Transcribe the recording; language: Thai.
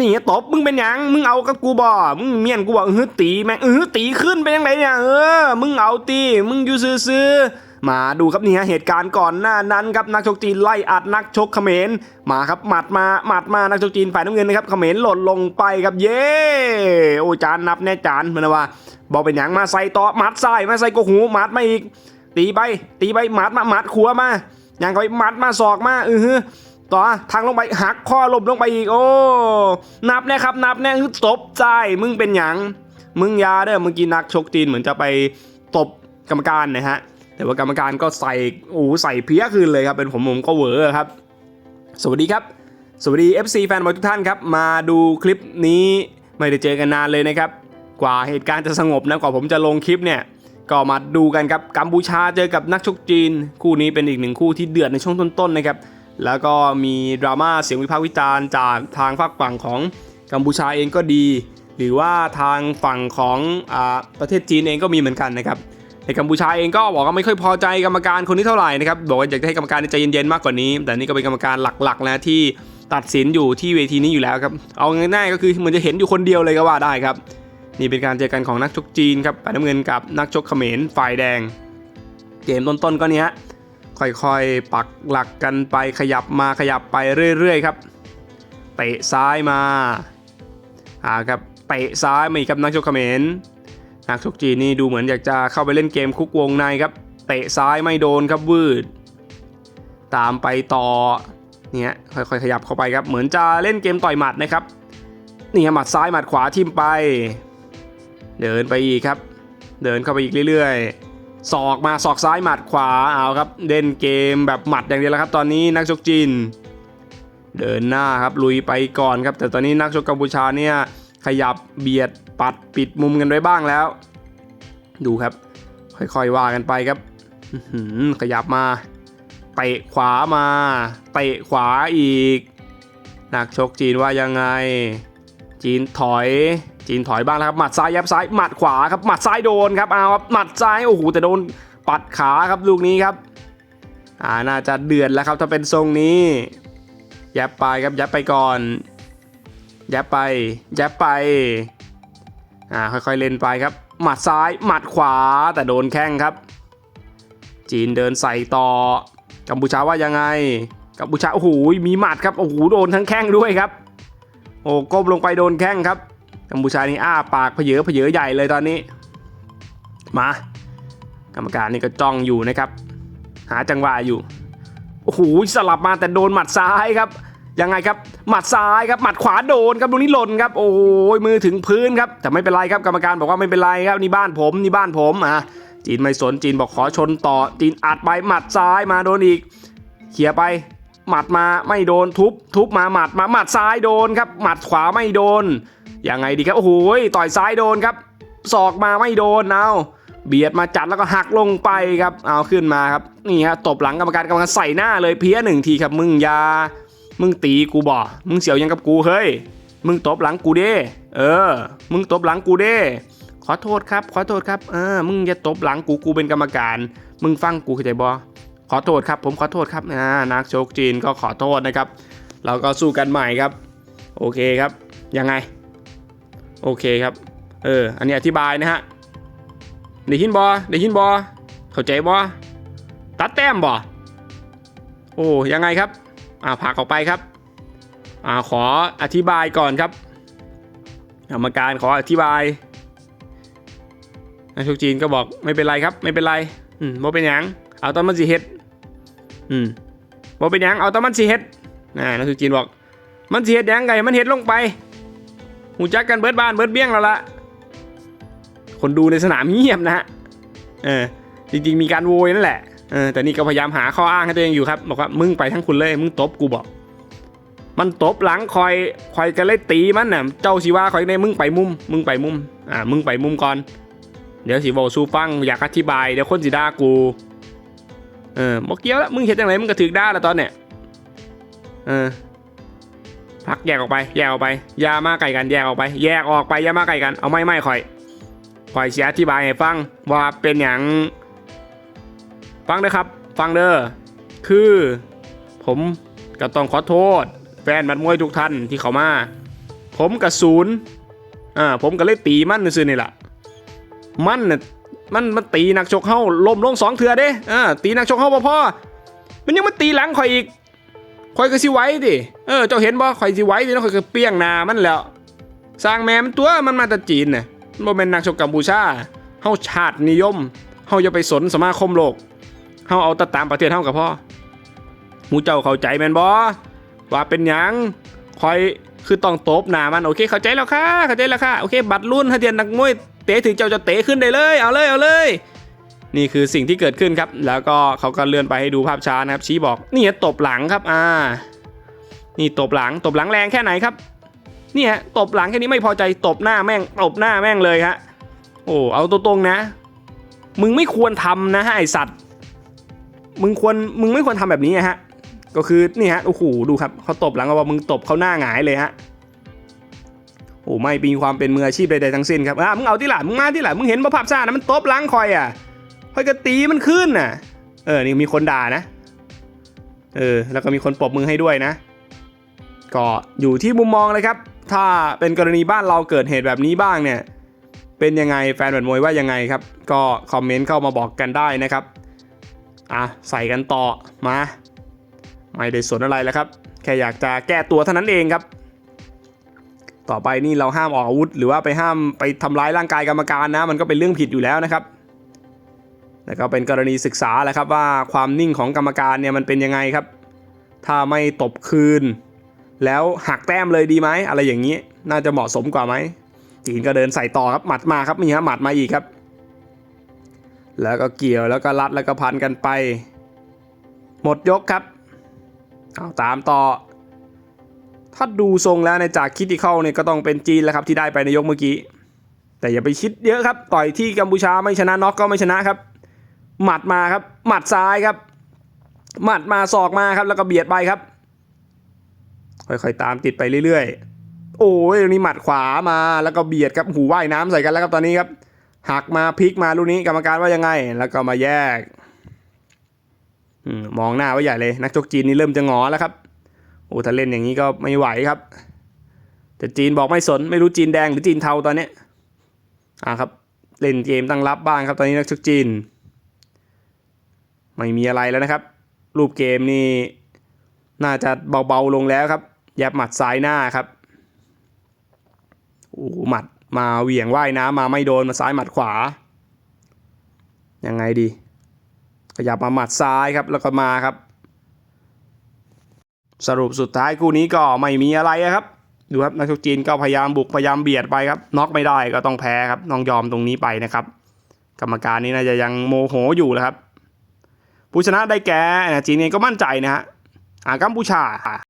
นี่ตบมึงเป็นหยังมึงเอากับกูบ่มึงเมียนกูบอกเออตีแม่งเออตีขึ้นเป็นยังไงเนี่ยเออ มึงเอาตีมึงอยู่ซื่อๆมาดูครับนี่ฮะเหตุการณ์ก่อนหน้านั้นครับนักชกจีนไล่อัดนักชกเขมรมาครับหมัดมาหมัดมานักชกจีนฝ่ายน้ำเงินนะครับเขมรหล่นลงไปครับเย้โอ้จานนับแน่จานเหมือนว่าบอกเป็นหยังมาใส่ต่อหมัดซ้ายมาใส่กกหูหมัดมาอีกตีไปตีไปหมัดมาหมัดขัวมาย่างไปหมัดมาศอกมาเออ ต่อทางลงไปหักข้อลมลงไปอีกโอ้ นับแนะครับนับแน่คือตบใจมึงเป็นหยังมึงยาเด้อเมื่อกี้นักชกจีนเหมือนจะไปตบกรรมการนะฮะแต่ว่ากรรมการก็ใส่โอ้ใส่เพี้ยคืนเลยครับเป็นผมผมก็เวอร์ครับ สวัสดีครับ สวัสดี FC แฟนบอลทุกท่านครับ มาดูคลิปนี้ไม่ได้เจอกันนานเลยนะครับ กว่าเหตุการณ์จะสงบนะกว่าผมจะลงคลิปเนี่ยก็มาดูกันครับกัมพูชาเจอกับนักชกจีน คู่นี้เป็นอีกหนึ่งคู่ที่เดือดในช่วงต้นๆนะครับ แล้วก็มีดราม่าเสียงวิพากษ์วิจารณ์จากทางฝั่งฝั่งของกัมพูชาเองก็ดี หรือว่าทางฝั่งของอประเทศจีนเองก็มีเหมือนกันนะครับในกัมพูชาเองก็บอกว่าไม่ค่อยพอใจกรรมการคนนี้เท่าไหร่นะครับบอกว่าอยากให้กรรมการใจเย็นๆมากกว่านี้ แต่นี่ก็เป็นกรรมการหลักๆนะที่ตัดสินอยู่ที่เวทีนี้อยู่แล้วครับเอาง่ายๆก็คือเหมือนจะเห็นอยู่คนเดียวเลยก็ว่าได้ครับ นี่เป็นการเจอกันของนักชกจีนครับฝ่ายน้ำเงินกับนักชกเขมรฝ่ายแดง เกมต้นๆก็เนี้ย ค่อยๆ ปักหลักกันไปขยับมาขยับไปเรื่อยๆครับ เตะซ้ายมาอ่าครับเตะซ้ายมาอีกครับนักชกเขมรนักชกจีนนี่ดูเหมือนอยากจะเข้าไปเล่นเกมคุกวงในครับ เตะซ้ายไม่โดนครับวืด ตามไปต่อเนี่ยค่อยๆขยับเข้าไปครับเหมือนจะเล่นเกมต่อยหมัดนะครับนี่หมัดซ้ายหมัดขวาทิ่มไป เดินไปอีกครับ เดินเข้าไปอีกเรื่อยๆ ศอกมาศอกซ้ายหมัดขวาเอาครับเล่นเกมแบบหมัดอย่างเดียวแล้วครับ ตอนนี้นักชกจีน เดินหน้าครับลุยไปก่อนครับ แต่ตอนนี้นักชกกัมพูชาเนี่ยขยับเบียดปัดปิดมุมกันไว้บ้างแล้ว ดูครับ ค่อยๆว่ากันไปครับขยับมาเตะขวามาเตะขวาอีก นักชกจีนว่ายังไง จีนถอย จีนถอยบ้างแล้วครับหมัดซ้ายยับซ้ายหมัดขวาครับหมัดซ้ายโดนครับเอาครับหมัดซ้ายโอ้โหแต่โดนปัดขาครับลูกนี้ครับอ่าน่าจะเดือดแล้วครับถ้าเป็นทรงนี้ ยับไปครับยับไปก่อน ยับไป ยับไปอ่าค่อยๆเล่นไปครับ หมัดซ้ายหมัดขวาแต่โดนแข้งครับ จีนเดินใส่ต่อ กัมพูชาว่ายังไง กัมพูชาโอ้โหมีหมัดครับโอ้โหโดนทั้งแข้งด้วยครับโอ้ก้มลงไปโดนแข้งครับ กัมพูชานี่อ้าปากเผยเผยใหญ่เลยตอนนี้ มา กรรมการนี่ก็จ้องอยู่นะครับ หาจังหวะอยู่โอ้โหสลับมาแต่โดนหมัดซ้ายครับยังไงครับ หมัดซ้ายครับหมัดขวาโดนครับตรงนี้หล่นครับโอ้ยมือถึงพื้นครับแต่ไม่เป็นไรครับกรรมการบอกว่าไม่เป็นไรครับนี่บ้านผมนี่บ้านผมอะจีนไม่สนจีนบอกขอชนต่อจีนอัดไปหมัดซ้ายมาโดนอีกเขี่ยไป หมัดมาไม่โดนทุบ ทุบมาหมัดมาหมัดซ้ายโดนครับ หมัดขวาไม่โดน ยังไงดีครับ โอ้โหต่อยซ้ายโดนครับศอกมาไม่โดนเอาเบียดมาจัดแล้วก็หักลงไปครับ เอาขึ้นมาครับนี่ฮะตบหลังกรรมการกรรมการใส่หน้าเลยเพี้ยหนึ่งทีครับ มึงยา มึงตีกูบ่มึงเสียวยังกับกูเฮ้ยมึงตบหลังกูเด้เออ มึงตบหลังกูเด้ขอโทษครับ ขอโทษครับเออมึงอย่าตบหลังกูกูเป็นกรรมการ มึงฟังกูเข้าใจบ่ขอโทษครับ ผมขอโทษครับอ่านักโชกจีนก็ขอโทษนะครับเราก็สู้กันใหม่ครับ โอเคครับยังไง โอเคครับ เออ อันนี้อธิบายนะฮะได้ยินบอได้ยินบอเข้าใจบอตัดแต้มบอโอ้ยังไงครับ อ่าผักออกไปครับ อ่าขออธิบายก่อนครับกรรมการขออธิบายนักชกจีนก็บอกไม่เป็นไรครับ ไม่เป็นไร อืมบ่เป็นยังเอาตอนมันสิเฮ็ด อืมบ่เป็นยังเอาตอนมันสิเฮ็ดอ่านักชกจีนบอก มันสิเฮ็ดยังไงมันเฮ็ดลงไป หูจักกันเบิดบ้านเบิดเบี้ยงแล้วละคนดูในสนามเงียบนะฮะเออจริงๆมีการโวยนั่นแหละเออแต่นี่ก็พยายามหาข้ออ้างให้ตัวเองอยู่ครับบอกว่ามึงไปทั้งคุณเลยมึงตบกูบอก มันตบหลังคอยคอยกันเลยตีมันน่ะเจ้าสิว่าคอยในมึงไปมุม มึงไปมุมอ่ามึงไปมุมก่อน เดี๋ยวสิบอกสู้ฟังอยากอธิบายเดี๋ยวคนสิด่ากูเออบอกเกี่ยวแล้วมึงเห็นจังไหนมึงก็ถึกด่าแล้วตอนเนี้ยเออ พักแยกออกไป แยกออกไปอย่ามาไก่กันแยกออกไป แยกออกไปอย่ามาไก่กันเอาไม่ไม่คอยคอยเสียอธิบายให้ฟังว่าเป็นอย่างฟังเด้อครับ ฟังเด้อคือ ผมก็ต้องขอโทษ แฟนบัดมวยทุกท่านที่เขามา ผมกับศูนย์อ่าผมก็เลยตีมันซื่อนี่แหละมันน่ะมันมันตีนักชกเฮาล้มลงสองเถื่อเด้อ่าตีนักชกเฮาบ่พอมันยังมาตีหลังข่อยอีก ข่อยก็สิไว้ดิ เออ เจ้าเห็นบ่ข่อยสิไว้ดิแล้วข่อยก็เปี้ยงหนามันแล้ว สร้างแม่มันตัวมันมาแต่จีนน่ะมันบ่แม่นนักชกกัมพูชาเฮาชาตินิยม เฮาอย่าไปสนสมาคมโลก เฮาเอาแต่ตามประเทศเฮากับพ่อหมูเจ้าเข้าใจแม่นบ่ว่าเป็นหยังข่อยคือต้องตบหน้ามันโอเค เข้าใจแล้วค่ะ เข้าใจแล้วค่ะ โอเค บัตรรุ่นถ้าเทียนนักมวยเตะถึงเจ้าจะเตะขึ้นได้เลย เอาเลย เอาเลย นี่คือสิ่งที่เกิดขึ้นครับ แล้วก็เขาก็เลื่อนไปให้ดูภาพช้านะครับ ชี้บอกนี่ตบหลังครับอ่านี่ตบหลังตบหลังแรงแค่ไหนครับนี่ยตบหลังแค่นี้ไม่พอใจตบหน้าแม่งตบหน้าแม่งเลยฮะโอ้เอาตรงๆนะ มึงไม่ควรทำนะฮะไอสัตว์ มึงควรมึงไม่ควรทำแบบนี้อะฮะก็คือนี่ฮะโอ้โหดูครับเขาตบหลังเอาว่ามึงตบเขาหน้าหงายเลยฮะโอ้ไม่มีความเป็นมืออาชีพใดๆทั้งสิ้นครับอะมึงเอาที่หลังมึงมาที่หลังมึงเห็นป่ะภาพซ่านะมันตบหลังคอยอะ ค่อยก็ตีมันขึ้นน่ะ เออ นี่มีคนด่านะ เออ แล้วก็มีคนปรบมือให้ด้วยนะ ก็อยู่ที่มุมมองเลยครับ ถ้าเป็นกรณีบ้านเราเกิดเหตุแบบนี้บ้างเนี่ย เป็นยังไงแฟนบัดมวยว่ายังไงครับ ก็คอมเมนต์เข้ามาบอกกันได้นะครับ อะ ใส่กันต่อ มา ไม่ได้สนอะไรแล้วครับ แค่อยากจะแก้ตัวเท่านั้นเองครับต่อไปนี่เราห้ามออกอาวุธ หรือว่าไปห้ามไปทำร้ายร่างกายกรรมการนะ มันก็เป็นเรื่องผิดอยู่แล้วนะครับ แล้วก็เป็นกรณีศึกษาแหละครับว่าความนิ่งของกรรมการเนี่ยมันเป็นยังไงครับ ถ้าไม่ตบคืน แล้วหักแต้มเลยดีไหมอะไรอย่างนี้ น่าจะเหมาะสมกว่าไหมจีนก็เดินใส่ต่อครับหมัดมาครับมีฮะหมัดมาอีกครับ แล้วก็เกี่ยวแล้วก็รัดแล้วก็พันกันไป หมดยกครับเอาตามต่อ ถ้าดูทรงแล้วในจากคิดที่เข้าเนี่ยก็ต้องเป็นจีนแล้วครับที่ได้ไปในยกเมื่อกี้ แต่อย่าไปคิดเยอะครับ ต่อยที่กัมพูชาไม่ชนะน็อกก็ไม่ชนะครับ หมัดมาครับ หมัดซ้ายครับ หมัดมาศอกมาครับ แล้วก็เบียดไปครับ ค่อยๆตามติดไปเรื่อยๆ โอ้ยตรงนี้หมัดขวามาแล้วก็เบียดครับหูว่ายน้ำใส่กันแล้วครับตอนนี้ครับหักมาพลิกมาลูกนี้กรรมการว่ายังไง แล้วก็มาแยกอมมองหน้าไว้ใหญ่เลย นักชกจีนนี่เริ่มจะงอแล้วครับโอ้ถ้าเล่นอย่างนี้ก็ไม่ไหวครับ แต่จีนบอกไม่สนไม่รู้จีนแดงหรือจีนเทาตอนนี้อ่าครับ เล่นเกมตั้งรับบ้างครับตอนนี้นักชกจีน ไม่มีอะไรแล้วนะครับ รูปเกมนี่น่าจะเบาๆลงแล้วครับ ยับหมัดซ้ายหน้าครับโอ้หมัดมาเหวี่ยงว่ายน้ำมาไม่โดนมาซ้ายหมัดขวา ยังไงดี ขยับมาหมัดซ้ายครับแล้วก็มาครับ สรุปสุดท้ายคู่นี้ก็ไม่มีอะไรครับดูครับนักชกจีนก็พยายามบุกพยายามเบียดไปครับน็อกไม่ได้ก็ต้องแพ้ครับน้องยอมตรงนี้ไปนะครับ กรรมการนี่น่าจะยังโมโหอยู่นะครับ ผู้ชนะได้แก่จีนเองก็มั่นใจนะฮะอากัมพูชา